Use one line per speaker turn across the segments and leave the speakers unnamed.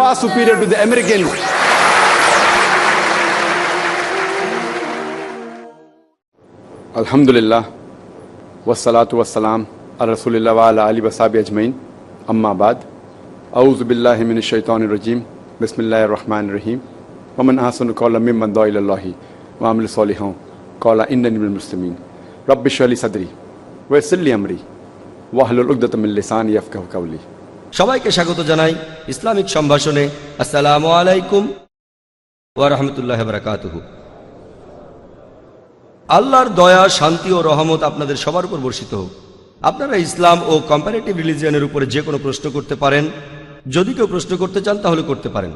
far superior to the Americans. Alhamdulillah, wassalatu wassalam, ala rasulillah wa ala ali wasabi ajmain, amma ba'd. أعوذ بالله من الشيطان الرجيم بسم الله الرحمن الرحيم ومن أحسن قولا ممن دعا إلى الله وعمل صالحا قال إنني من المسلمين رب اشرح لي صدري ويسر لي أمري واحلل عقدة من لساني يفقهوا قولي
সবাইকে স্বাগত জানাই Islamic সম্ভাষণে। আসসালামু আলাইকুম ওয়া রাহমাতুল্লাহি ওয়া বারাকাতুহু। আল্লাহর দয়া শান্তি ও রহমত আপনাদের সবার উপর বর্ষিত হোক। আপনারা ইসলাম ও কম্পারেটিভ রিলিজিয়নের উপরে যে কোনো প্রশ্ন করতে পারেন। যদি কেউ প্রশ্ন করতে চান তাহলে করতে পারেন।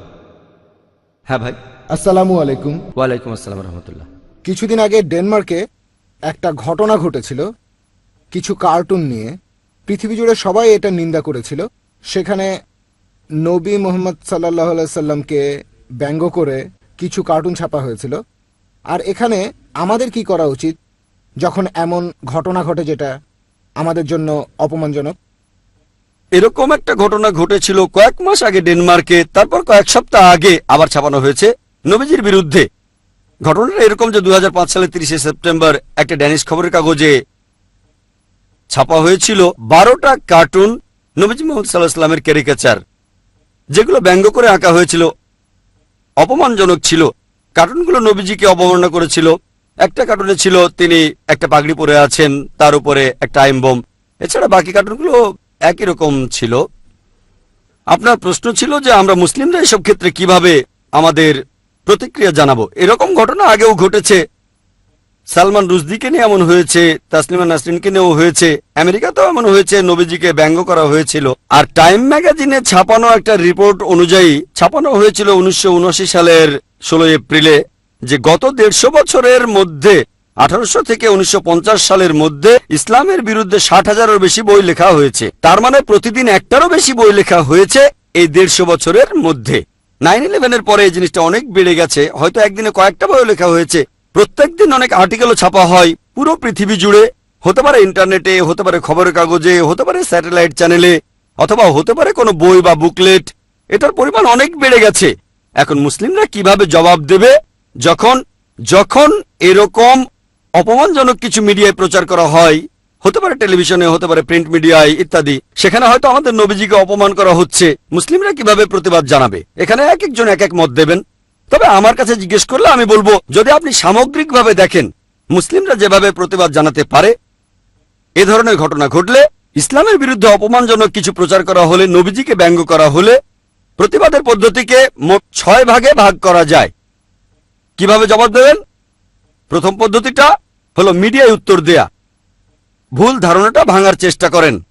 হ্যাঁ ভাই।
আসসালামু আলাইকুম।
ওয়ালাইকুম আসসালাম রহমতুল্লাহ।
কিছুদিন আগে ডেনমার্কে একটা ঘটনা ঘটেছিল। কিছু কার্টুন নিয়ে। পৃথিবী জুড়ে সবাই এটা নিন্দা করেছিল। সেখানে নবী মোহাম্মদ সাল্লাহ সাল্লামকে ব্যঙ্গ করে কিছু কার্টুন ছাপা হয়েছিল। আর এখানে আমাদের কি করা উচিত যখন এমন ঘটনা ঘটে যেটা আমাদের জন্য অপমানজনক?
এরকম একটা ঘটনা ঘটেছিল কয়েক মাস আগে ডেনমার্কে, তারপর কয়েক সপ্তাহ আগে আবার ছাপানো হয়েছে নবীজির বিরুদ্ধে। ঘটনাটা এরকম যে দু সালে তিরিশে সেপ্টেম্বর একটা ড্যানিশ খবরের কাগজে ছাপা হয়েছিল। বারোটা কার্টুন নবীজি মোহাম্মদ সাল্লাহ ক্যারিকেচার, যেগুলো ব্যঙ্গ করে আঁকা হয়েছিল, অপমানজনক ছিল। কার্টুনগুলো নবীজিকে অবমাননা করেছিল। একটা কার্টুনে ছিল, তিনি একটা পাগড়ি পরে আছেন, তার উপরে একটা আইম বোম। এছাড়া বাকি কার্টুনগুলো একই রকম ছিল। আপনার প্রশ্ন ছিল যে আমরা মুসলিমরা এসব ক্ষেত্রে কীভাবে আমাদের প্রতিক্রিয়া জানাব? এরকম ঘটনা আগেও ঘটেছে। সালমান রুজদিকে নিয়ে এমন হয়েছে, তাসলিমা নাসরিনকে নিয়েও হয়েছে, আমেরিকাতেও এমন হয়েছে, নবীজিকে ব্যঙ্গ করা হয়েছিল। আর টাইম ম্যাগাজিনে ছাপানো একটা রিপোর্ট অনুযায়ী ছাপানো হয়েছিল উনিশশো উনআশি সালের ষোলো এপ্রিলে, যে গত দেড়শো বছরের মধ্যে, আঠারোশো থেকে উনিশশো পঞ্চাশ সালের মধ্যে ইসলামের বিরুদ্ধে ষাট হাজারের বেশি বই লেখা হয়েছে। তার মানে প্রতিদিন একটারও বেশি বই লেখা হয়েছে এই দেড়শো বছরের মধ্যে। নাইন ইলেভেনের পরে এই জিনিসটা অনেক বেড়ে গেছে, হয়তো একদিনে কয়েকটা বই লেখা হয়েছে। প্রত্যেকদিন অনেক আর্টিকেলও ছাপা হয়। পুরো পৃথিবী জুড়ে। হতে পারে ইন্টারনেটে হতে পারে খবরের কাগজে, হতে পারে স্যাটেলাইট চ্যানেলে অথবা হতে পারে কোনো বই বা বুকলেট এটার পরিমাণ অনেক বেড়ে গেছে। এখন মুসলিমরা কীভাবে জবাব দেবে? যখন যখন এরকম অপমানজনক কিছু মিডিয়ায় প্রচার করা হয়, হতে পারে টেলিভিশনে হতে পারে প্রিন্ট মিডিয়ায় ইত্যাদি, সেখানে হয়তো আমাদের নবীজিকে অপমান করা হচ্ছে। মুসলিমরা কীভাবে প্রতিবাদ জানাবে? এখানে এক একজন এক এক মত দেবেন। তবে আমার কাছে জিজ্ঞেস করলে আমি বলব, যদি আপনি সামগ্রিকভাবে দেখেন, মুসলিমরা যেভাবে প্রতিবাদ জানাতে পারে, এ ধরনের ঘটনা ঘটলে, ইসলামের বিরুদ্ধে অপমানজনক কিছু প্রচার করা হলে, নবীজিকে ব্যঙ্গ করা হলে, প্রতিবাদের পদ্ধতিকে মোট ছয় ভাগে ভাগ করা যায়। কীভাবে জবাব দেবেন? প্রথম পদ্ধতিটা হলো মিডিয়ায় উত্তর দেয়া। ভুল ধারণাটা ভাঙার চেষ্টা করেন।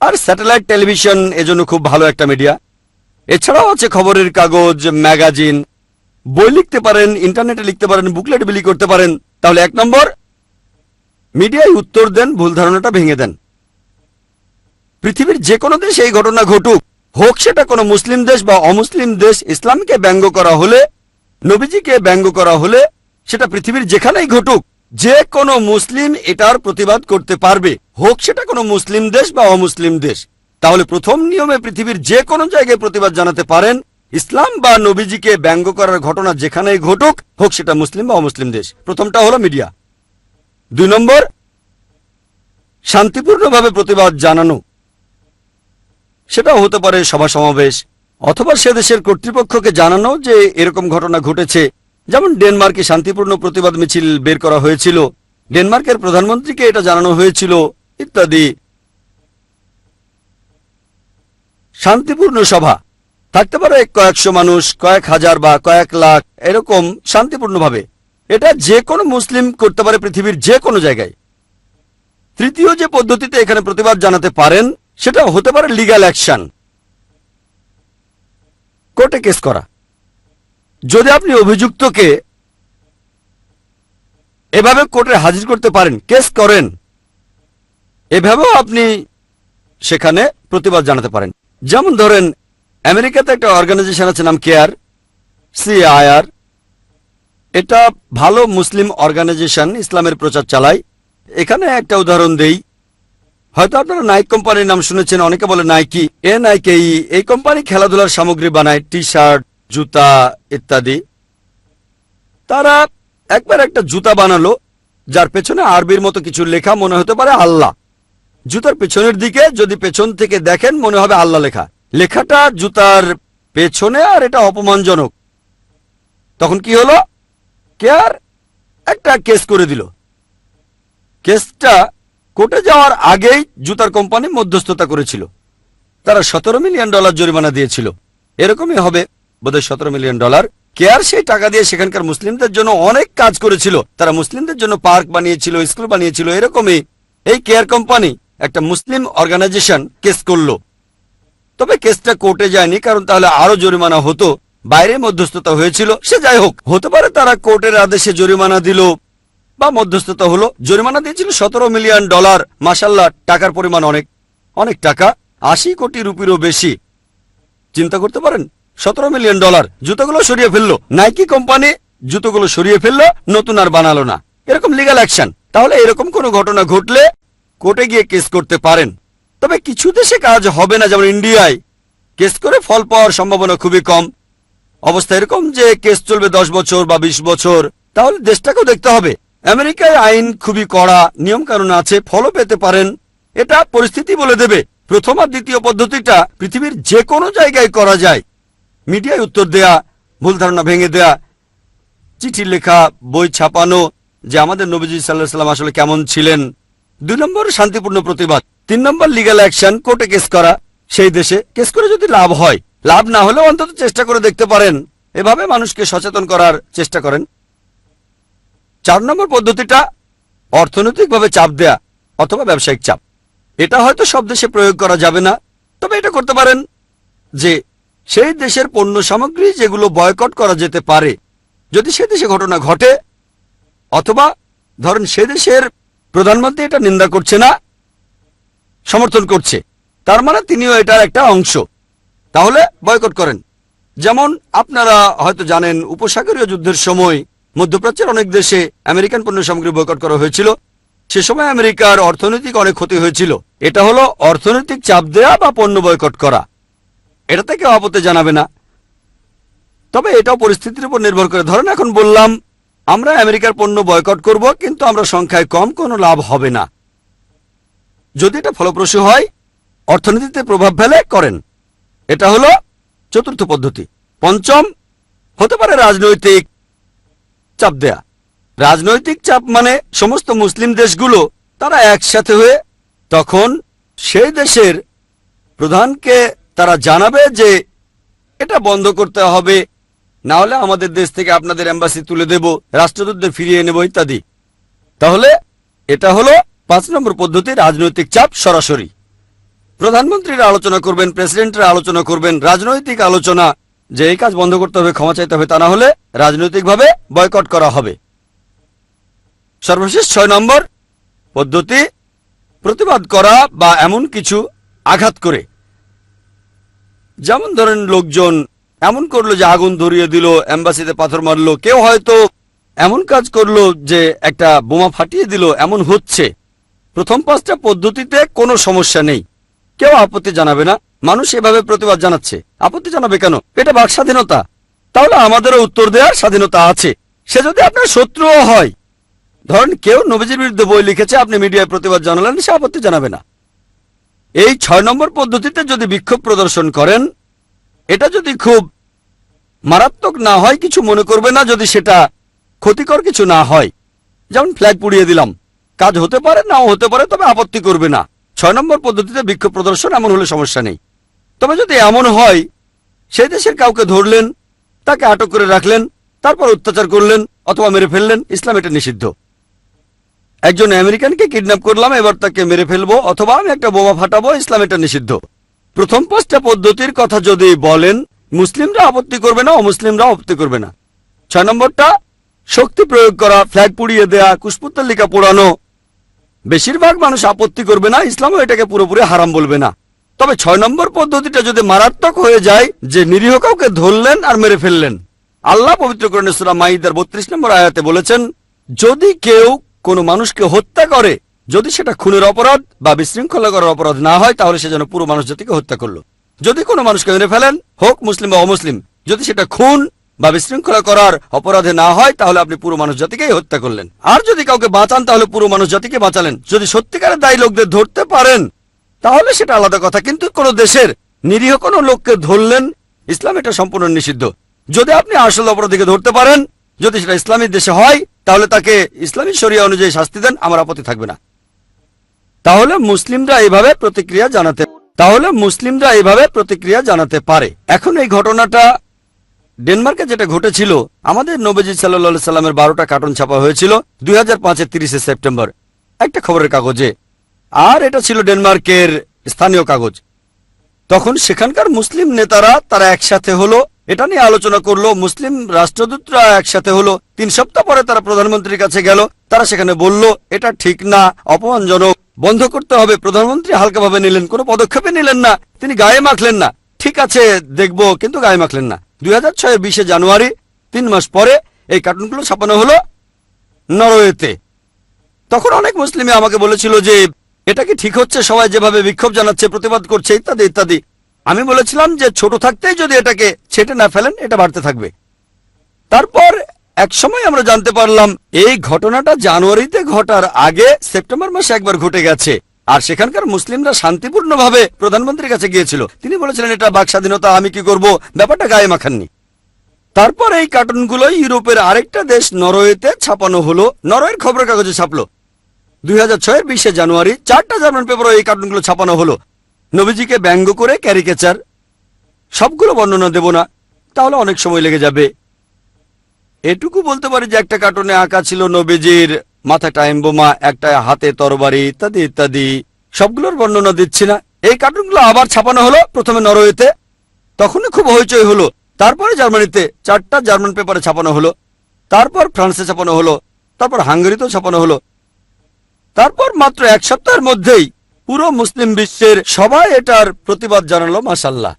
আর স্যাটেলাইট টেলিভিশন এজন্য খুব ভালো একটা মিডিয়া। এছাড়াও আছে খবরের কাগজ, ম্যাগাজিন। বই লিখতে পারেন, ইন্টারনেটে লিখতে পারেন, বুকলেট বিলি করতে পারেন। তাহলে এক নম্বর মিডিয়ায় উত্তর দেন, ভুল ধারণাটা ভেঙে দেন। পৃথিবীর যে কোনো দেশে এই ঘটনা ঘটুক, হোক সেটা কোনো মুসলিম দেশ বা অমুসলিম দেশ, ইসলামকে ব্যঙ্গ করা হলে, নবীজিকে ব্যঙ্গ করা হলে, সেটা পৃথিবীর যেখানেই ঘটুক, যে কোনো মুসলিম এটার প্রতিবাদ করতে পারবে। হোক সেটা কোনো মুসলিম দেশ বা অমুসলিম দেশ। তাহলে প্রথম নিয়মে পৃথিবীর যে কোনো জায়গায় প্রতিবাদ জানাতে পারেন, ইসলাম বা নবীজিকে ব্যঙ্গ করার ঘটনা যেখানেই ঘটুক, হোক সেটা মুসলিম বা অমুসলিম দেশ। প্রথমটা হলো মিডিয়া। দুই নম্বর, শান্তিপূর্ণভাবে প্রতিবাদ জানানো। সেটাও হতে পারে সভা সমাবেশ, অথবা সে দেশের কর্তৃপক্ষকে জানানো যে এরকম ঘটনা ঘটেছে। যেমন ডেনমার্কে শান্তিপূর্ণ প্রতিবাদ মিছিল বের করা হয়েছিল, ডেনমার্কের প্রধানমন্ত্রীকে এটা জানানো হয়েছিল, ইত্যাদি। শান্তিপূর্ণ সভা। থাকতে পারে কয়েকশো মানুষ, কয়েক হাজার বা কয়েক লাখ, এরকম শান্তিপূর্ণভাবে। এটা যে কোনো মুসলিম করতে পারে পৃথিবীর যে কোনো জায়গায়। তৃতীয় যে পদ্ধতিতে এখানে প্রতিবাদ জানাতে পারেন সেটা হতে পারে লিগ্যাল অ্যাকশন কোর্টে কেস করা। যদি আপনি অভিযুক্তকে এভাবে কোর্টে হাজির করতে পারেন, কেস করেন, এভাবেও আপনি সেখানে প্রতিবাদ জানাতে পারেন। যেমন ধরেন, আমেরিকাতে একটা অর্গানাইজেশন আছে, নাম কেয়ার সিআইআর এটা ভালো মুসলিম অর্গানাইজেশন ইসলামের প্রচার চালায়। এখানে একটা উদাহরণ দেই। হয়তো আপনারা নাইক কোম্পানির নাম শুনেছেন, অনেকে বলে নাইকি এ নাইকে এই কোম্পানি খেলাধুলার সামগ্রী বানায় টি শার্ট জুতা ইত্যাদি। তারা একবার একটা জুতা বানালো, যার পেছনে আরবির মতো কিছু লেখা মনে হতে পারে আল্লাহ। জুতার পেছনের দিকে যদি পেছন থেকে দেখেন, মনে হবে আল্লাহ লেখা। লেখাটা জুতার পেছনে আর এটা অপমানজনক। তখন কি হলো? কেয়ার একটা কেস করে দিল। কেসটা কোর্টে যাওয়ার আগেই জুতার কোম্পানি মধ্যস্থতা করেছিল। তারা সতেরো মিলিয়ন ডলার জরিমানা দিয়েছিল। এরকমই হবে বোধহয় সতেরো মিলিয়ন ডলার। কেয়ার সেই টাকা দিয়ে সেখানকার মুসলিমদের জন্য অনেক কাজ করেছিল। তারা মুসলিমদের জন্য পার্ক বানিয়েছিল, স্কুল বানিয়েছিল, এরকমই। এই কেয়ার কোম্পানি একটা মুসলিম অর্গানাইজেশন কেস করল। তবে কেসটা কোর্টে যায়নি, কারণ তাহলে আরও জরিমানা হতো। বাইরে মধ্যস্থতা হয়েছিল, সে যাই হোক, হতে পারে তারা কোর্টের আদেশে জরিমানা দিল, বা মধ্যস্থতা হলো। জরিমানা দিয়েছিল সতেরো মিলিয়ন ডলার মাসাল্লাহ টাকার পরিমাণ অনেক অনেক টাকা, আশি কোটি রুপিরও বেশি। চিন্তা করতে পারেন, সতেরো মিলিয়ন ডলার, জুতোগুলো সরিয়ে ফেলল। নাইকি কোম্পানি জুতোগুলো সরিয়ে ফেলল, নতুন আর বানালো না। এরকম লিগাল অ্যাকশন তাহলে এরকম কোনো ঘটনা ঘটলে কোর্টে গিয়ে কেস করতে পারেন। তবে কিছু দেশে কাজ হবে না, যেমন ইন্ডিয়ায়। কেস করে ফল পাওয়ার সম্ভাবনা খুবই কম। অবস্থা এরকম যে কেস চলবে দশ বছর বা ২০ বছর, তাহলে দেশটাকেও দেখতে হবে। আমেরিকায় আইন খুবই কড়া নিয়ম কানুন আছে, ফলও পেতে পারেন। এটা পরিস্থিতি বলে দেবে। প্রথম আর দ্বিতীয় পদ্ধতিটা পৃথিবীর যে কোনো জায়গায় করা যায়। মিডিয়ায় উত্তর দেয়া, ভুল ধারণা ভেঙে দেয়া চিঠি লেখা, বই ছাপানো, যে আমাদের নবীজি সাল্লাহ সাল্লাম আসলে কেমন ছিলেন। দুই নম্বর শান্তিপূর্ণ প্রতিবাদ, তিন নম্বর লিগাল অ্যাকশন কোর্টে কেস করা, সেই দেশে কেস করে যদি লাভ হয়, লাভ না হলেও অন্তত চেষ্টা করে দেখতে পারেন। এভাবে মানুষকে সচেতন করার চেষ্টা করেন। চার নম্বর পদ্ধতিটা, অর্থনৈতিকভাবে চাপ দেয়া অথবা ব্যবসায়িক চাপ। এটা হয়তো সব দেশে প্রয়োগ করা যাবে না, তবে এটা করতে পারেন যে সেই দেশের পণ্য সামগ্রী যেগুলো বয়কট করা যেতে পারে, যদি সে দেশে ঘটনা ঘটে, অথবা ধরেন সে দেশের প্রধানমন্ত্রী এটা নিন্দা করছে না, সমর্থন করছে। তার মানে তিনিও এটার একটা অংশ। তাহলে বয়কট করেন। যেমন আপনারা হয়তো জানেন, উপসাগরীয় যুদ্ধের সময় মধ্যপ্রাচ্যের অনেক দেশে আমেরিকান পণ্য সামগ্রী বয়কট করা হয়েছিল। সে সময় আমেরিকার অর্থনৈতিক অনেক ক্ষতি হয়েছিল। এটা হলো অর্থনৈতিক চাপ দেয়া বা পণ্য বয়কট করা। এটা থেকে আপত্তি জানাবে না। তবে এটাও পরিস্থিতির উপর নির্ভর করে। ধরেন এখন বললাম আমরা আমেরিকার পণ্য বয়কট করব, কিন্তু আমরা সংখ্যায় কম, কোনো লাভ হবে না। যদি এটা ফলপ্রসূ হয়, অর্থনীতিতে প্রভাব ফেলে, করেন। এটা হলো চতুর্থ পদ্ধতি। পঞ্চম, হতে পারে রাজনৈতিক চাপ দেয়া। রাজনৈতিক চাপ মানে সমস্ত মুসলিম দেশগুলো, তারা একসাথে হয়ে তখন সেই দেশের প্রধানকে তারা জানাবে যে এটা বন্ধ করতে হবে না হলে আমাদের দেশ থেকে আপনাদের এম্বাসি তুলে দেব, রাষ্ট্রদূতদের ফিরিয়ে নেব ইত্যাদি। তাহলে এটা হলো পাঁচ নম্বর পদ্ধতি, রাজনৈতিক চাপ সরাসরি। প্রধানমন্ত্রীরা আলোচনা করবেন, প্রেসিডেন্টরা আলোচনা করবেন, রাজনৈতিক আলোচনা, যে এই কাজ বন্ধ করতে হবে, ক্ষমা চাইতে হবে, তা না হলে রাজনৈতিকভাবে বয়কট করা হবে। সর্বশেষ ছয় নম্বর পদ্ধতি, প্রতিবাদ করা বা এমন কিছু আঘাত করে। যেমন ধরেন লোকজন এমন করল যে আগুন ধরিয়ে দিল, এম্বাসিতে পাথর মারলো, কেউ হয়তো এমন কাজ করল যে একটা বোমা ফাটিয়ে দিল, এমন হচ্ছে। প্রথম পাঁচটা পদ্ধতিতে কোনো সমস্যা নেই। কেউ আপত্তি জানাবে না। মানুষ এভাবে প্রতিবাদ জানাচ্ছে। আপত্তি জানাবে কেন? এটা বাক স্বাধীনতা। তাহলে আমাদেরও উত্তর দেওয়ার স্বাধীনতা আছে। সে যদি আপনার শত্রুও হয়, ধরেন কেউ নবীজির বিরুদ্ধে বই লিখেছে, আপনি মিডিয়ায় প্রতিবাদ জানালেন, সে আপত্তি জানাবে না। এই ছয় নম্বর পদ্ধতিতে যদি বিক্ষোভ প্রদর্শন করেন এটা যদি খুব মারাত্মক না হয়, কিছু মনে করবে না যদি সেটা ক্ষতিকর কিছু না হয়। যেমন ফ্ল্যাগ পুড়িয়ে দিলাম। কাজ হতে পারে, নাও হতে পারে, তবে আপত্তি করবে না। ছয় নম্বর পদ্ধতিতে বিক্ষোভ প্রদর্শন এমন হলে সমস্যা নেই। তবে যদি এমন হয়, সেই দেশের কাউকে ধরলেন, তাকে আটক করে রাখলেন, তারপর অত্যাচার করলেন অথবা মেরে ফেললেন, ইসলাম এটা নিষিদ্ধ। একজন আমেরিকানকে কিডন্যাপ করলাম, এবার তাকে মেরে ফেলব, অথবা আমি একটা বোমা ফাটাবো, ইসলাম এটা নিষিদ্ধ। প্রথম পাঁচটা পদ্ধতির কথা যদি বলেন, মুসলিমরা আপত্তি করবে না অমুসলিমরা আপত্তি করবে না। ছয় নম্বরটা, শক্তি প্রয়োগ করা ফ্ল্যাগ পুড়িয়ে দেয়া, কুশপুত্তলিকা পোড়ানো। বেশিরভাগ মানুষ আপত্তি করবে না, ইসলামও এটাকে পুরোপুরি হারাম বলবে না। তবে ছয় নম্বর পদ্ধতিটা যদি মারাত্মক হয়ে যায়, যে নিরীহ কাউকে ধরলেন আর মেরে ফেললেন। আল্লাহ পবিত্র করণেশ্বরা মাইদার বত্রিশ নম্বর আয়াতে বলেছেন, যদি কেউ কোনো মানুষকে হত্যা করে যদি সেটা খুনের অপরাধ বা বিশৃঙ্খলা করার অপরাধ না হয়, তাহলে সে যেন পুরো মানুষ জাতিকে হত্যা করল। যদি কোনো মানুষকে মেরে ফেলেন, হোক মুসলিম বা অমুসলিম, যদি সেটা খুন বা বিশৃঙ্খলা করার অপরাধে না হয়, তাহলে আপনি পুরো মানুষ জাতিকেই হত্যা করলেন। আর যদি কাউকে বাঁচান, তাহলে পুরো মানুষ জাতিকে বাঁচালেন। যদি সত্যিকারের দায়ী লোকদের ধরতে পারেন, তাহলে সেটা আলাদা কথা। কিন্তু কোন দেশের নিরীহ কোনো লোককে ধরলেন, ইসলাম এটা সম্পূর্ণ নিষিদ্ধ। যদি আপনি আসল অপরাধীকে ধরতে পারেন, যদি সেটা ইসলামী দেশে হয়, তাহলে তাকে ইসলামী শরিয়া অনুযায়ী শাস্তি দেন, আমার আপত্তি থাকবে না। তাহলে মুসলিমরা এইভাবে প্রতিক্রিয়া জানাতে তাহলে মুসলিমরা এইভাবে প্রতিক্রিয়া জানাতে পারে। এখন এই ঘটনাটা ডেনমার্কে যেটা ঘটেছিল, আমাদের নবজি সাল্লা সাল্লামের বারোটা কার্টুন ছাপা হয়েছিল দুই হাজার পাঁচের তিরিশে সেপ্টেম্বর। একটা খবরের কাগজে। আর এটা ছিল ডেনমার্কের স্থানীয় কাগজ। তখন সেখানকার মুসলিম নেতারা তারা একসাথে হলো, এটা নিয়ে আলোচনা করল, মুসলিম রাষ্ট্রদূতরা একসাথে হলো, তিন সপ্তাহ পরে তারা প্রধানমন্ত্রীর কাছে গেল, তারা সেখানে বলল, এটা ঠিক না, অপমানজনক বন্ধ করতে হবে। প্রধানমন্ত্রী হালকাভাবে নিলেন, কোনো পদক্ষেপে নিলেন না। তিনি গায়ে মাখলেন না। ঠিক আছে, দেখব, কিন্তু গায়ে মাখলেন না। দুই হাজার ছয়ের বিশে জানুয়ারি, তিন মাস পরে এই কার্টুনগুলো ছাপানো হলো নরওয়েতে। তখন অনেক মুসলিমে আমাকে বলেছিল যে, এটা কি ঠিক হচ্ছে? সবাই যেভাবে বিক্ষোভ জানাচ্ছে, প্রতিবাদ করছে, ইত্যাদি ইত্যাদি। আমি বলেছিলাম যে, ছোট থাকতেই যদি এটাকে ছেটে না ফেলেন, এটা বাড়তে থাকবে। তারপর এক সময় আমরা জানতে পারলাম, এই ঘটনাটা জানুয়ারিতে ঘটার আগে সেপ্টেম্বর মাসে একবার ঘটে গেছে। আর সেখানকার মুসলিমরা শান্তিপূর্ণভাবে প্রধানমন্ত্রীর কাছে গিয়েছিল। তিনি বলেছিলেন, এটা বাক স্বাধীনতা, আমি কি করব? ব্যাপারটা গায়ে মাখাননি। তারপর এই কার্টুনগুলো ইউরোপের আরেকটা দেশ নরওয়েতে ছাপানো হলো। নরওয়ের খবরের কাগজে ছাপলো। দুই হাজার ছয়ের বিশে জানুয়ারি চারটা জার্মান পেপারে এই কার্টুনগুলো ছাপানো হলো। নবীজিকে ব্যঙ্গ করে ক্যারিকেচার। সবগুলো বর্ণনা দেব না। তাহলে অনেক সময় লেগে যাবে। এটুকু বলতে পারি যে একটা কার্টুনে আঁকা ছিল নবীজির মাথা টাইম বোমা, একটা হাতে তরবারি, ইত্যাদি ইত্যাদি। সবগুলোর বর্ণনা দিচ্ছি না। এই কার্টুনগুলো আবার ছাপানো হলো প্রথমে নরওয়েতে। তখনই খুব হইচই হলো। তারপরে জার্মানিতে চারটা জার্মান পেপারে ছাপানো হলো। তারপর ফ্রান্সে ছাপানো হলো। তারপর হাঙ্গেরিতেও ছাপানো হলো। তারপর মাত্র এক সপ্তাহের মধ্যেই পুরো মুসলিম বিশ্বের সবাই এটার প্রতিবাদ জানালো মাসাল্লাহ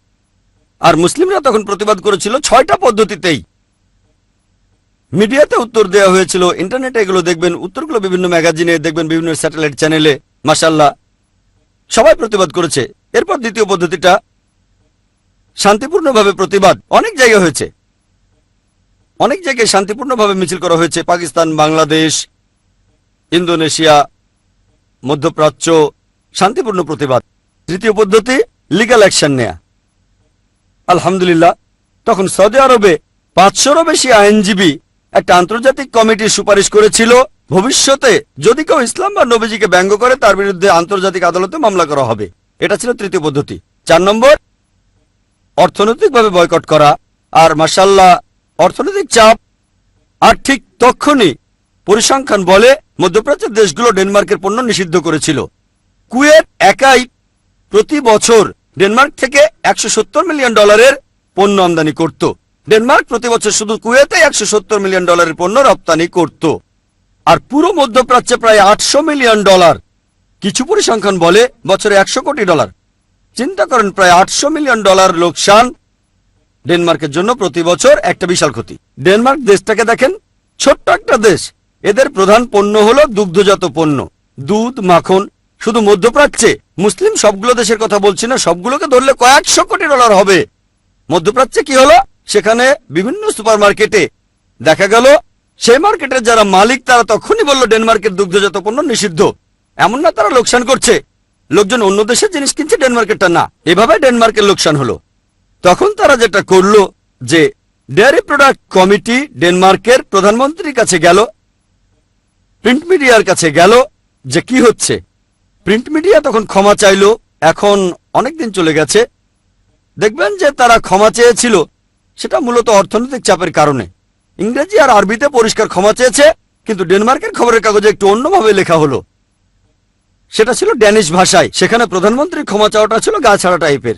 আর মুসলিমরা তখন প্রতিবাদ করেছিল ছয়টা পদ্ধতিতেই। মিডিয়াতে উত্তর দেওয়া হয়েছিল, ইন্টারনেটে এগুলো দেখবেন, উত্তরগুলো বিভিন্ন ম্যাগাজিনে দেখবেন, বিভিন্ন স্যাটেলাইট চ্যানেলে মাসাল্লাহ সবাই প্রতিবাদ করেছে। এরপর দ্বিতীয় পদ্ধতিটা, শান্তিপূর্ণভাবে প্রতিবাদ। অনেক জায়গায় হয়েছে। অনেক জায়গায় শান্তিপূর্ণভাবে মিছিল করা হয়েছে। পাকিস্তান, বাংলাদেশ, ইন্দোনেশিয়া, মধ্যপ্রাচ্য, শান্তিপূর্ণ প্রতিবাদ। তৃতীয় পদ্ধতি লিগ্যাল অ্যাকশন নেয়া। আলহামদুলিল্লাহ, তখন সৌদি আরবে পাঁচশোরও বেশি আইনজীবী একটা আন্তর্জাতিক কমিটির সুপারিশ করেছিল। ভবিষ্যতে যদি কেউ ইসলাম বা নবীজিকে ব্যঙ্গ করে, তার বিরুদ্ধে আন্তর্জাতিক আদালতে মামলা করা হবে। এটা ছিল তৃতীয় পদ্ধতি। চার নম্বর, অর্থনৈতিকভাবে বয়কট করা। আর মাসাল্লাহ অর্থনৈতিক চাপ আর ঠিক তখনই পরিসংখ্যান বলে মধ্যপ্রাচ্যের দেশগুলো ডেনমার্কের পণ্য নিষিদ্ধ করেছিল। কুয়েত একাই প্রতি বছর ডেনমার্ক থেকে একশো সত্তর মিলিয়ন ডলারের পণ্য আমদানি করত। ডেনমার্ক প্রতি বছর শুধু কুয়েতে একশো সত্তর মিলিয়ন ডলারের পণ্য রপ্তানি করত। আর পুরো মধ্যপ্রাচ্যে প্রায় আটশো মিলিয়ন ডলার। কিছু পরিসংখ্যান বলে বছরে একশো কোটি ডলার। চিন্তা করেন প্রায় আটশো মিলিয়ন ডলার লোকসান ডেনমার্কের জন্য প্রতি বছর একটা বিশাল ক্ষতি। ডেনমার্ক দেশটাকে দেখেন, ছোট্ট একটা দেশ। এদের প্রধান পণ্য হলো দুগ্ধজাত পণ্য। দুধ, মাখন, শুধু মধ্যপ্রাচ্যে। মুসলিম সবগুলো দেশের কথা বলছি না, সবগুলোকে ধরলে কয়েকশো কোটি ডলার হবে। মধ্যপ্রাচ্যে কি হলো? সেখানে বিভিন্ন সুপার মার্কেটে দেখা গেল, সেই মার্কেটের যারা মালিক, তারা তখনই বলল, ডেনমার্কের দুগ্ধজাত পণ্য নিষিদ্ধ। এমন না তারা লোকসান করছে। লোকজন অন্য দেশের জিনিস কিনছে, ডেনমার্কেরটা না। এভাবে ডেনমার্কের লোকসান হলো। তখন তারা যেটা করল, যে ডেয়ারি প্রোডাক্ট কমিটি ডেনমার্কের প্রধানমন্ত্রীর কাছে গেল, প্রিন্ট মিডিয়ার কাছে গেল, যে কি হচ্ছে। প্রিন্ট মিডিয়া তখন ক্ষমা চাইলো, এখন অনেক দিন চলে গেছে। দেখবেন যে তারা ক্ষমা চেয়েছিল সেটা মূলত অর্থনৈতিক চাপের কারণে। ইংরেজি আর আরবিতে পরিষ্কার ক্ষমা চেয়েছে, কিন্তু ডেনমার্কের খবরের কাগজে একটু অন্যভাবে লেখা হলো। সেটা ছিল ড্যানিশ ভাষায়, সেখানে প্রধানমন্ত্রীর ক্ষমা চাওয়াটা ছিল গা ছাড়া টাইপের।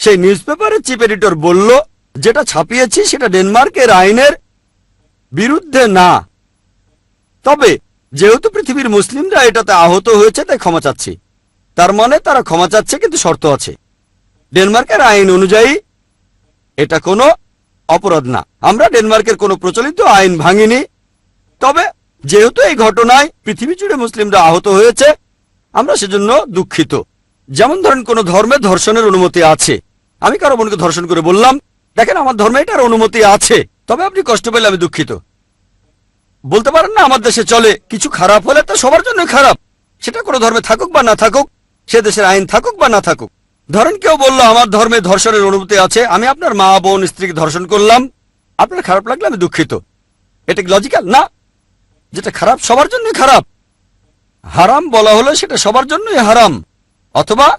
সেই নিউজ পেপারের চিফ এডিটর বলল, যেটা ছাপিয়েছি সেটা ডেনমার্কের আইনের বিরুদ্ধে না। তবে যেহেতু পৃথিবীর মুসলিমরা এটাতে আহত হয়েছে, তাই ক্ষমা চাচ্ছি। তার মানে তারা ক্ষমা চাচ্ছে, কিন্তু শর্ত আছে। ডেনমার্কের আইন অনুযায়ী এটা কোনো অপরাধ না। আমরা ডেনমার্কের কোনো প্রচলিত আইন ভাঙিনি। তবে যেহেতু এই ঘটনায় পৃথিবী জুড়ে মুসলিমরা আহত হয়েছে, আমরা সেজন্য দুঃখিত। যেমন ধরেন কোন ধর্মে ধর্ষণের অনুমতি আছে। আমি কারও বোনকে ধর্ষণ করে বললাম, দেখেন, আমার ধর্মে এটার অনুমতি আছে। তবে আপনি কষ্ট পেলে আমি দুঃখিত। বলতে পারেন না, আমার দেশে চলে, কিছু খারাপ হলে তা সবার জন্য খারাপ। সেটা কোনো ধর্মে থাকুক বা না থাকুক, সে দেশের আইন থাকুক বা না থাকুক। ধরেন কেউ বলল, আমার ধর্মে ধর্ষণের অনুমতি আছে, আমি আপনার মা, বোন, স্ত্রীকে ধর্ষণ করলাম। আপনার খারাপ লাগলে আমি দুঃখিত। এটা কি লজিক্যাল না। যেটা খারাপ সবার জন্য খারাপ। হারাম বলা হলে সেটা সবার জন্যই হারাম। অথবা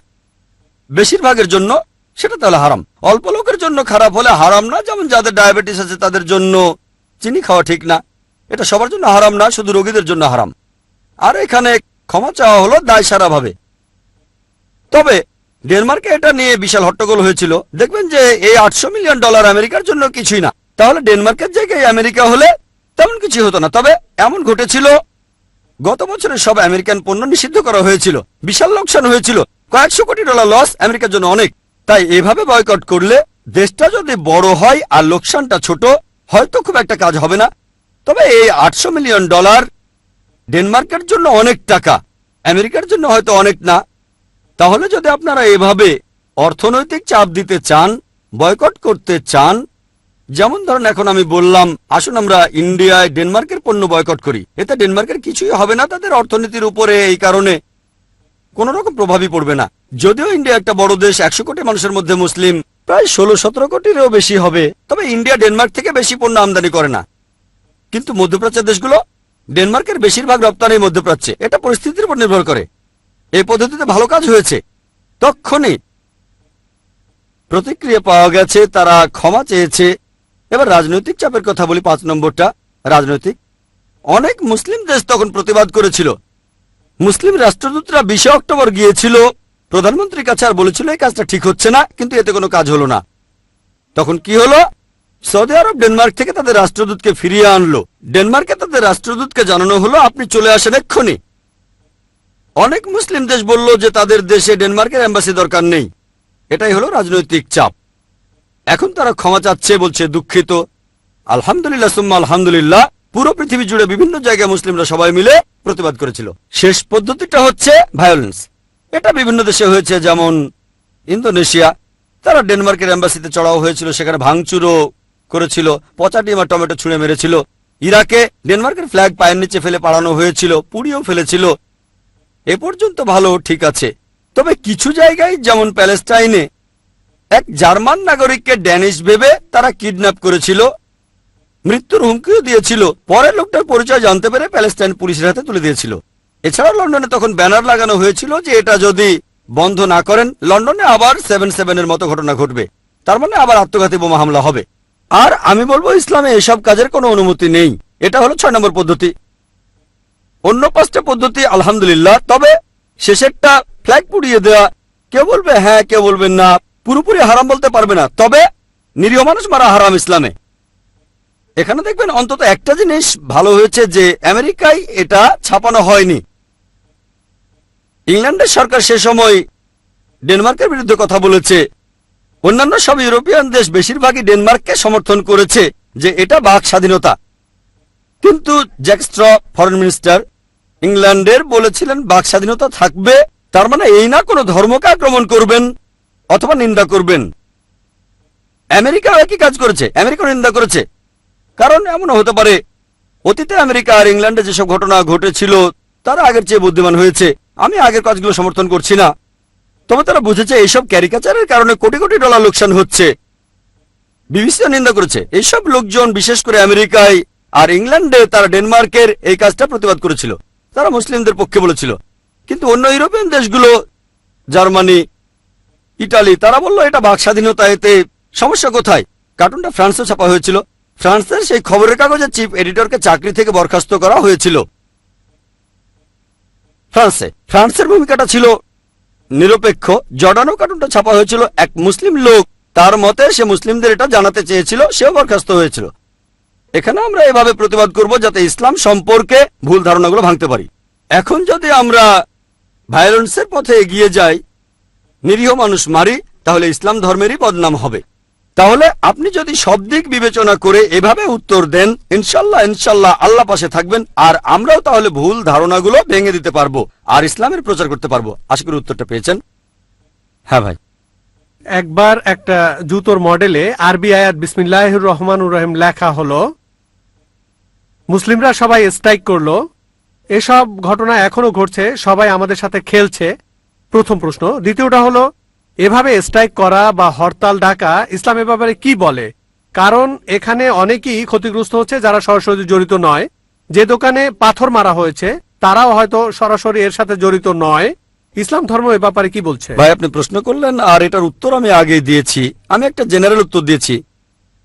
বেশিরভাগের জন্য সেটা তাহলে হারাম। অল্প লোকের জন্য খারাপ হলে হারাম না, যেমন যাদের ডায়াবেটিস আছে তাদের জন্য চিনি খাওয়া ঠিক না। এটা সবার জন্য হারাম না, শুধু রোগীদের জন্য হারাম। আর এখানে ক্ষমা চাওয়া হলো দায় সারাভাবে তবে ডেনমার্কে এটা নিয়ে বিশাল হট্টগোল হয়েছিল। দেখবেন যে এই আটশো মিলিয়ন ডলার আমেরিকার জন্য কিছুই না। তাহলে ডেনমার্কের জায়গায় আমেরিকা হলে তেমন কিছু হতো না। তবে এমন ঘটেছিল, গত বছরে সব আমেরিকান পণ্য নিষিদ্ধ করা হয়েছিল। বিশাল লোকসান হয়েছিল। কয়েকশো কোটি ডলার লস আমেরিকার জন্য অনেক। তাই এভাবে বয়কট করলে দেশটা যদি বড় হয় আর লোকসানটা ছোট, হয়তো খুব একটা কাজ হবে না। তবে এই আটশো মিলিয়ন ডলার ডেনমার্কের জন্য অনেক টাকা। আমেরিকার জন্য হয়তো অনেক না। তাহলে যদি আপনারা এভাবে অর্থনৈতিক চাপ দিতে চান, বয়কট করতে চান, যেমন ধরেন এখন আমি বললাম, আসুন আমরা ইন্ডিয়ায় ডেনমার্কের পণ্য বয়কট করি। এতে ডেনমার্কের কিছুই হবে না, তাদের অর্থনীতির উপরে এই কারণে কোন রকম প্রভাবই পড়বে না। যদিও ইন্ডিয়া একটা বড় দেশ, একশো কোটি মানুষের মধ্যে মুসলিম, প্রায় ষোলো সতেরো কোটিরও বেশি হবে, তবে ইন্ডিয়া ডেনমার্ক থেকে বেশি পণ্য আমদানি করে না। কিন্তু মধ্যপ্রাচ্যের দেশগুলো ডেনমার্কের বেশিরভাগ রপ্তানি মধ্যপ্রাচ্যে। এটা পরিস্থিতির উপর নির্ভর করে। এই পদ্ধতিতে ভালো কাজ হয়েছে। তক্ষণই প্রতিক্রিয়া পাওয়া গেছে, তারা ক্ষমা চেয়েছে। এবার রাজনৈতিক চাপের কথা বলি পাঁচ নম্বরটা। রাজনৈতিক। অনেক মুসলিম দেশ তখন প্রতিবাদ করেছিল। মুসলিম রাষ্ট্রদূতরা বিশে অক্টোবর গিয়েছিল, প্রধানমন্ত্রীর কাছে আর বলেছিল, এই কাজটা ঠিক হচ্ছে না, কিন্তু এতে কোনো কাজ হলো না। তখন কি হলো? সৌদি আরব ডেনমার্ক থেকে তাদের রাষ্ট্রদূতকে ফিরিয়ে আনলো। ডেনমার্কে তাদের রাষ্ট্রদূতকে জানানো হলো, আপনি চলে আসেন এক্ষুনি। অনেক মুসলিম দেশ বলল যে তাদের দেশে ডেনমার্কের অ্যাম্বাসি দরকার নেই। এটাই হলো রাজনৈতিক চাপ। এখন তারা ক্ষমা চাচ্ছে, বলছে, দুঃখিত। আলহামদুলিল্লাহ, সুম্মা আলহামদুলিল্লাহ, পুরো পৃথিবী জুড়ে বিভিন্ন জায়গায় মুসলিমরা সবাই মিলে প্রতিবাদ করেছিল। শেষ পদ্ধতিটা হচ্ছে ভায়োলেন্স এটা বিভিন্ন দেশে হয়েছে, যেমন ইন্দোনেশিয়া। তারা ডেনমার্কের অ্যাম্বাসিতে চড়াও হয়েছিল, সেখানে ভাঙচুরও করেছিল পচা ডিম টমেটো ছুঁড়ে মেরেছিল। ইরাকে ডেনমার্কের ফ্ল্যাগ পায়ের নিচে ফেলে পাড়ানো হয়েছিল, পুড়িয়েও ফেলেছিল। এ পর্যন্ত ভালো, ঠিক আছে। তবে কিছু জায়গায়, যেমন প্যালেস্টাইনে, এক জার্মান নাগরিককে ড্যানিশ ভেবে তারা কিডন্যাপ করেছিল। মৃত্যুর হুমকিও দিয়েছিল। পরে লোকটার পরিচয় জানতে পেরে প্যালেস্টাইন পুলিশের হাতে তুলে দিয়েছিল। এছাড়াও লন্ডনে তখন ব্যানার লাগানো হয়েছিল যে এটা যদি বন্ধ না করেন, লন্ডনে আবার সেভেন সেভেনের মতো ঘটনা ঘটবে। তার মানে আবার আত্মঘাতী বোমা হামলা হবে। আর আমি বলব, ইসলামে এসব কাজের কোনো অনুমতি নেই। এটা হলো ছয় নম্বর পদ্ধতি। অন্য পাঁচটা পদ্ধতি, আলহামদুলিল্লাহ। তবে শেষেরটা ফ্ল্যাগ পুড়িয়ে দেওয়া কেউ বলবে হ্যাঁ কেউ বলবেন না। পুরোপুরি হারাম বলতে পারবে না। তবে নিরীহ মানুষ মারা হারাম ইসলামে। এখানে দেখবেন অন্তত একটা জিনিস ভালো হয়েছে যে, আমেরিকায় এটা ছাপানো হয়নি। ইংল্যান্ডের সরকার সে সময় ডেনমার্কের বিরুদ্ধে কথা বলেছে। অন্যান্য সব ইউরোপিয়ান দেশ বেশিরভাগই ডেনমার্ককে সমর্থন করেছে যে এটা বাক স্বাধীনতা। কিন্তু জ্যাকস্ট্র ফরেন মিনিস্টার ইংল্যান্ডের বলেছিলেন, বাক স্বাধীনতা থাকবে, তার মানে এই না কোনো ধর্মকে আক্রমণ করবেন অথবা নিন্দা করবেন। আমেরিকা একই কাজ করেছে? আমেরিকা নিন্দা করেছে। কারণ এমনও হতে পারে, অতীতে আমেরিকা আর ইংল্যান্ডে যেসব ঘটনা ঘটেছিল, তারা আগের চেয়ে বুদ্ধিমান হয়েছে। আমি আগের কাজগুলো সমর্থন করছি না। তবে তারা বুঝেছে, এইসব ক্যারিকাচারের কারণে কোটি কোটি ডলার লোকসান হচ্ছে। বিবিসি নিন্দা করেছে, এইসব লোকজন, বিশেষ করে আমেরিকায় আর ইংল্যান্ডে, তারা ডেনমার্কের এই কাজটা প্রতিবাদ করেছিল। তারা মুসলিমদের পক্ষে বলেছিল। কিন্তু অন্য ইউরোপিয়ান দেশগুলো, জার্মানি, ইটালি, তারা বলল, এটা বাক স্বাধীনতা, এতে সমস্যা কোথায়? কার্টুনটা ফ্রান্সে ছাপা হয়েছিল। ফ্রান্সের সেই খবরের কাগজের চিফ এডিটরকে চাকরি থেকে বরখাস্ত করা হয়েছিল। ফ্রান্সে। ফ্রান্সের ভূমিকাটা ছিল নিরপেক্ষ। জর্ডানো কার্টুনটা ছাপা হয়েছিল। এক মুসলিম লোক, তার মতে সে মুসলিমদের এটা জানাতে চেয়েছিল, সেও বরখাস্ত হয়েছিল। এখানে আমরা এভাবে প্রতিবাদ করব যাতে ইসলাম সম্পর্কে ভুল ধারণাগুলো ভাঙতে পারি। এখন যদি আমরা ভায়োলেন্সের পথে এগিয়ে যাই, নিরীহ মানুষ মারি, তাহলে ইসলাম ধর্মেরই বদনাম হবে। তাহলে আপনি যদি সব দিক বিবেচনা করে এভাবে উত্তর দেন, ইনশাল্লাহ ইনশাল্লাহ আল্লাহ পাশে থাকবেন, আর আমরাও তাহলে ভুল ধারণাগুলো ভেঙে দিতে পারব, আর ইসলামের প্রচার করতে পারব। আশা করি উত্তরটা পেয়েছেন। হ্যাঁ ভাই।
একবার একটা জুতোর মডেলে আরবি আয়াত বিসমিল্লাহির রহমানুর রহিম লেখা হলো মুসলিমরা সবাই স্ট্রাইক করল। এসব ঘটনা এখনও ঘটছে, সবাই আমাদের সাথে খেলছে। প্রথম প্রশ্ন। দ্বিতীয়টা হলো, এভাবে স্ট্রাইক করা বা হরতাল ডাকা ইসলামের ব্যাপারে কি বলে? কারণ এখানে অনেকেই ক্ষতিগ্রস্ত হচ্ছে যারা সরাসরি জড়িত নয়। যে দোকানে পাথর মারা হয়েছে, তারাও হয়তো সরাসরি এর সাথে জড়িত নয়। ইসলাম ধর্ম এ ব্যাপারে কি বলছে?
ভাই, আপনি প্রশ্ন করলেন আর এটার উত্তর আমি আগেই দিয়েছি। আমি একটা জেনারেল উত্তর দিয়েছি।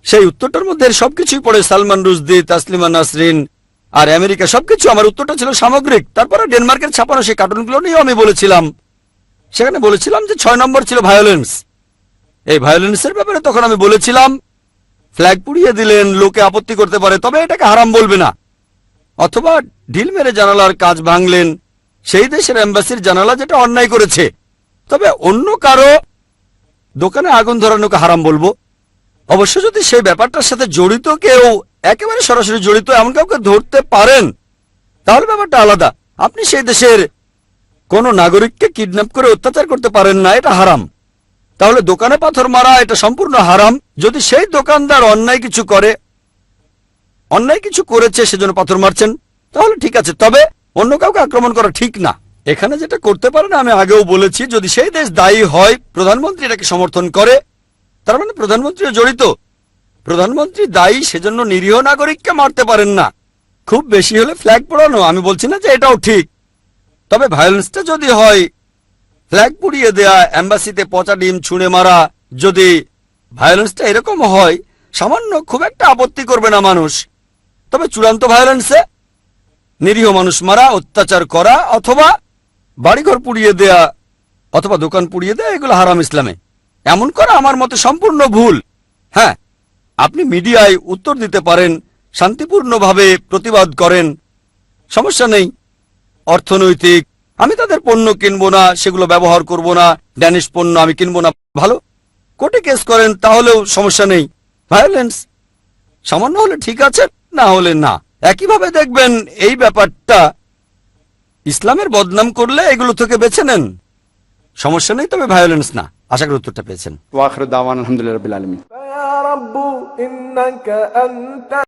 সেই উত্তরটার মধ্যে সবকিছুই পড়ে। সালমান রুজদি তাসলিমা নাসরিন আর আমেরিকা, সবকিছু আমার উত্তরটা ছিল সামগ্রিক। তারপরে ডেনমার্কের ছাপানো সেই কার্টুনগুলো নিয়েও আমি বলেছিলাম। সেখানে বলেছিলাম যে ছয় নম্বর ছিল ভায়োলেন্স এই ভায়োলেন্সের ব্যাপারে তখন আমি বলেছিলাম ফ্ল্যাগ পুড়িয়ে দিলেন, লোকে আপত্তি করতে পারে, তবে এটাকে হারাম বলবে না। অথবা ঢিল মেরে জানালার কাজ ভাঙলেন। সেই দেশের এম্বাসির জানালা যেটা অন্যায় করেছে। তবে অন্য কারও দোকানে আগুন ধরানোকে হারাম বলব। অবশ্য যদি সেই ব্যাপারটার সাথে জড়িত কেউ একেবারে সরাসরি জড়িত এমন কাউকে ধরতে পারেন, তাহলে ব্যাপারটা আলাদা। আপনি সেই দেশের কোন নাগরিককে কিডন্যাপ করে অত্যাচার করতে পারেন না, এটা হারাম। তাহলে দোকানে পাথর মারা, এটা সম্পূর্ণ হারাম। যদি সেই দোকানদার অন্যায় কিছু করে, অন্যায় কিছু করেছে, সেজন্য পাথর মারছেন, তাহলে ঠিক আছে। তবে অন্য কাউকে আক্রমণ করা ঠিক না। এখানে যেটা করতে পারে না আমি আগেও বলেছি, যদি সেই দেশ দায়ী হয়, প্রধানমন্ত্রী এটাকে সমর্থন করে তার মানে প্রধানমন্ত্রীও জড়িত। প্রধানমন্ত্রী দায়ী সেজন্য নিরীহ নাগরিককে মারতে পারেন না। খুব বেশি হলে ফ্ল্যাগ পড়ানো, আমি বলছি না যে এটাও ঠিক। তবে ভায়োলেন্সটা যদি হয়, ফ্ল্যাগ পুড়িয়ে দেয়া অ্যাম্বাসিতে পচা ডিম ছুঁড়ে মারা, যদি ভায়োলেন্সটা এরকম হয়, সামান্য খুব একটা আপত্তি করবে না মানুষ। তবে চূড়ান্ত ভায়োলেন্সে নিরীহ মানুষ মারা, অত্যাচার করা, অথবা বাড়িঘর পুড়িয়ে দেয়া, অথবা দোকান পুড়িয়ে দেয়া, এগুলো হারাম ইসলামে। এমন করা আমার মতে সম্পূর্ণ ভুল। হ্যাঁ আপনি মিডিয়ায় উত্তর দিতে পারেন, শান্তিপূর্ণভাবে প্রতিবাদ করেন। সমস্যা নেই। অর্থনৈতিক, আমি তাদের পণ্য কিনবো না, সেগুলো ব্যবহার করব না, ড্যানিশ পণ্য আমি কিনবো না। ভালো, কোর্টে কেস করেন, তাহলেও সমস্যা নেই। ভায়োলেন্স, সামান্য হলে ঠিক আছে, না হলে না। একইভাবে দেখবেন এই ব্যাপারটা, ইসলামের বদনাম করলে এগুলো থেকে বেছে নেন। সমস্যা নেই তবে ভায়োলেন্স না। আশা করি উত্তরটা পেয়েছেন।
ওয়াখর দাওয়ান আলহামদুলিল্লাহ